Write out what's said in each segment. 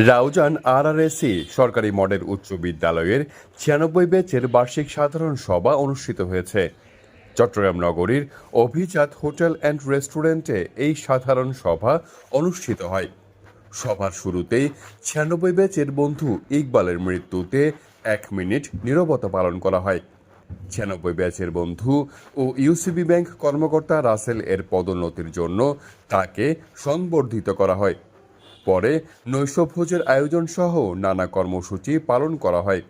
রাউজান আরআরএসি সরকারি মডেল উচ্চ বিদ্যালয়ের ছিয়ানব্বই ব্যাচের বার্ষিক সাধারণ সভা অনুষ্ঠিত হয়েছে। চট্টগ্রাম নগরীর অভিজাত হোটেল অ্যান্ড রেস্টুরেন্টে এই সাধারণ সভা অনুষ্ঠিত হয়। সভার শুরুতেই ছিয়ানব্বই ব্যাচের বন্ধু ইকবালের মৃত্যুতে এক মিনিট নীরবতা পালন করা হয়। ছিয়ানব্বই ব্যাচের বন্ধু ও ইউসিবি ব্যাংক কর্মকর্তা রাসেল এর পদোন্নতির জন্য তাকে সংবর্ধিত করা হয়। পরে নৈশভোজের আয়োজন সহ নানা কর্মসূচি পালন করা হয়।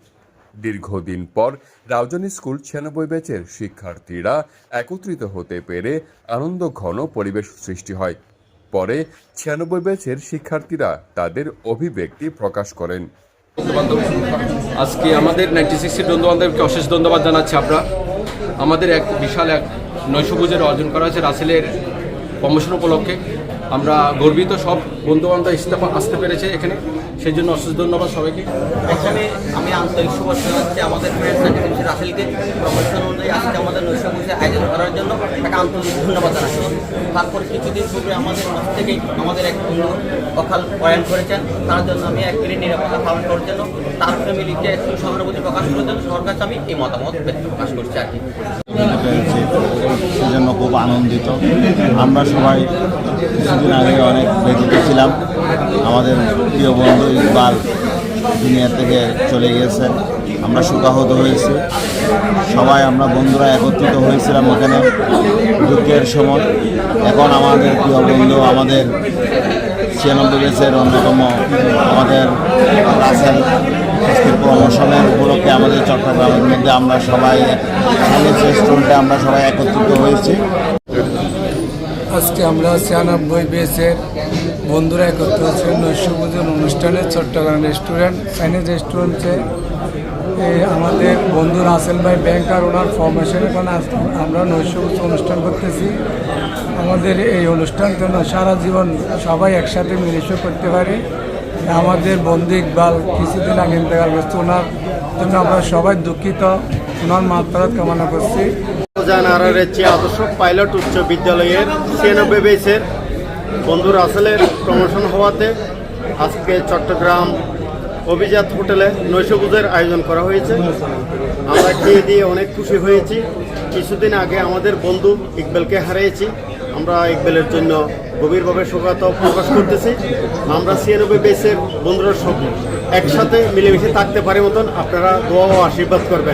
দীর্ঘদিন পর রাউজান স্কুল ছিয়ানব্বই ব্যাচের শিক্ষার্থীরা একত্রিত হতে পেরে আনন্দ ঘন পরিবেশ সৃষ্টি হয়। পরে ছিয়ানব্বই ব্যাচের শিক্ষার্থীরা তাদের অভিব্যক্তি প্রকাশ করেন। আজকে আমাদের নাইনটি সিক্সটি বন্ধুবান্ধবকে অশেষ ধন্যবাদ জানাচ্ছি আমরা। আমাদের এক বিশাল এক নৈশভোজের অর্জন করা হয়েছে রাসেলের প্রমোশন উপলক্ষে। আমরা গর্বিত, সব বন্ধুবান্ধব ইস্তফা আসতে পেরেছে এখানে। সেই জন্য অশেষ ধন্যবাদ সবাইকে। এখানে আমি আন্তরিক শুভেচ্ছা জানাচ্ছি আমাদের ফ্রেন্ড সার্টিফিকেট রাসেলকে। প্রমোশন অনুযায়ী আজকে আমাদের নৈশভোজে আয়োজন করার জন্য একটা আন্তরিক ধন্যবাদ জানাচ্ছি। তারপর কিছুদিন পূর্বে আমাদের মাছ থেকেই আমাদের এক বন্ধু অকাল প্রয়াণ করেছেন। তার জন্য আমি এক মিনিট নিরাপত্তা পালন করার জন্য তার ফ্যামিলিকে একটু সহানুভূতি প্রকাশ করার জন্য সরকার কাছে আমি এই মতামত প্রকাশ করছি আর কি। পেরেছি। সেজন্য খুব আনন্দিত। আমরা সবাই কিছুদিন আগে অনেক ব্যথিত ছিলাম। আমাদের প্রিয় বন্ধু ইকবাল দুনিয়া থেকে চলে গিয়েছেন আমরা শোকাহত হয়েছি। সবাই আমরা বন্ধুরা একত্রিত হয়েছিলাম ওখানে দুঃখের সময়। এখন আমাদের প্রিয় বন্ধু আমাদের ছিয়ানব্বই বেসের অন্যতম আমাদের রাসেল আজকের প্রমোশনের উপলক্ষে আমাদের চট্টগ্রামের মধ্যে আমরা সবাই সানিস রেস্টুরেন্টে আমরা সবাই একত্রিত হয়েছি। আজকে আমরা ছিয়ানব্বই বেসের বন্ধুরা একত্র হচ্ছে নৈশভোজন অনুষ্ঠানে চট্টগ্রাম রেস্টুরেন্ট চাইনিজ রেস্টুরেন্টে আমাদের বন্ধু রাসেল ভাই ব্যাংক আর ওনার ফরমেশন এখন আজ- আমরা নৈশভোজ অনুষ্ঠান করতেছি। আমাদের এই অনুষ্ঠান যেন সারা জীবন সবাই একসাথে মিলিত করতে পারি। আমাদের বন্ধু ইকবাল কিছুদিন আগে ইন্তেকাল করছে। ওনার জন্য আমরা সবাই দুঃখিত। ওনার মাত্রা কামনা করছি। আদর্শ পাইলট উচ্চ বিদ্যালয়ের ছিয়ানব্বই বেসের বন্ধু রাসেলের প্রমোশন হওয়াতে আজকে চট্টগ্রাম অভিজাত হোটেলে নৈশভোজের আয়োজন করা হয়েছে। আমরা খেয়ে দিয়ে অনেক খুশি হয়েছি। কিছুদিন আগে আমাদের বন্ধু ইকবালকে হারিয়েছি। আমরা ইকবালের জন্য গভীরভাবে শোকাত প্রকাশ করতেছি। আমরা ছিয়ানব্বই বেসের বন্ধুরা সব একসাথে মিলেমিশে থাকতে পারি মতন। আপনারা দোয়া ও আশীর্বাদ করবেন।